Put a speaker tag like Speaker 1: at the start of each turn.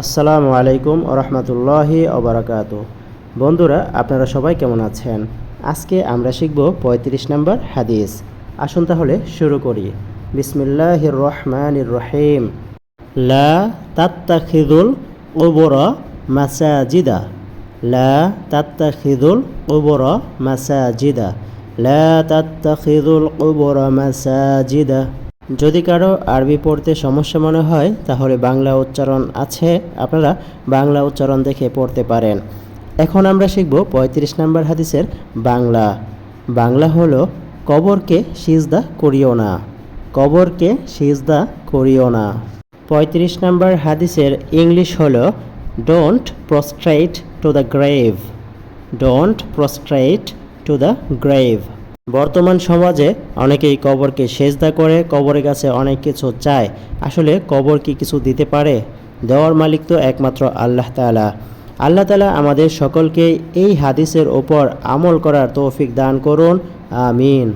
Speaker 1: আসসালামু আলাইকুম রহমতুল্লাহি অবরাকাত বন্ধুরা, আপনারা সবাই কেমন আছেন? আজকে আমরা শিখব পঁয়ত্রিশ নম্বর হাদিস। আসুন তাহলে শুরু করি। বিসমিল্লাহির রহমানির রহিম লা কুবর মাসাজিদা। লা কুবর মাসাজিদা। লা কুবর মাসাজিদা। যদি কারও আরবি পড়তে সমস্যা মনে হয়, তাহলে বাংলা উচ্চারণ আছে। আপনারা বাংলা উচ্চারণ দেখে পড়তে পারেন। এখন আমরা শিখব পঁয়ত্রিশ নম্বর হাদিসের বাংলা। বাংলা হলো, কবরকে সিজদা করিও না। কবরকে সিজদা করিও না। পঁয়ত্রিশ নম্বর হাদিসের ইংলিশ হলো don't prostrate to the grave don't prostrate to the grave বর্তমান সমাজে অনেকেই কবরকে সেজদা করে, কবরের কাছে অনেক কিছু চায়। আসলে কবর কি কিছু দিতে পারে? দেওয়ার মালিক তো একমাত্র আল্লাহ তালা আল্লাহ তালা আমাদের সকলকে এই হাদিসের ওপর আমল করার তৌফিক দান করুন। আমিন।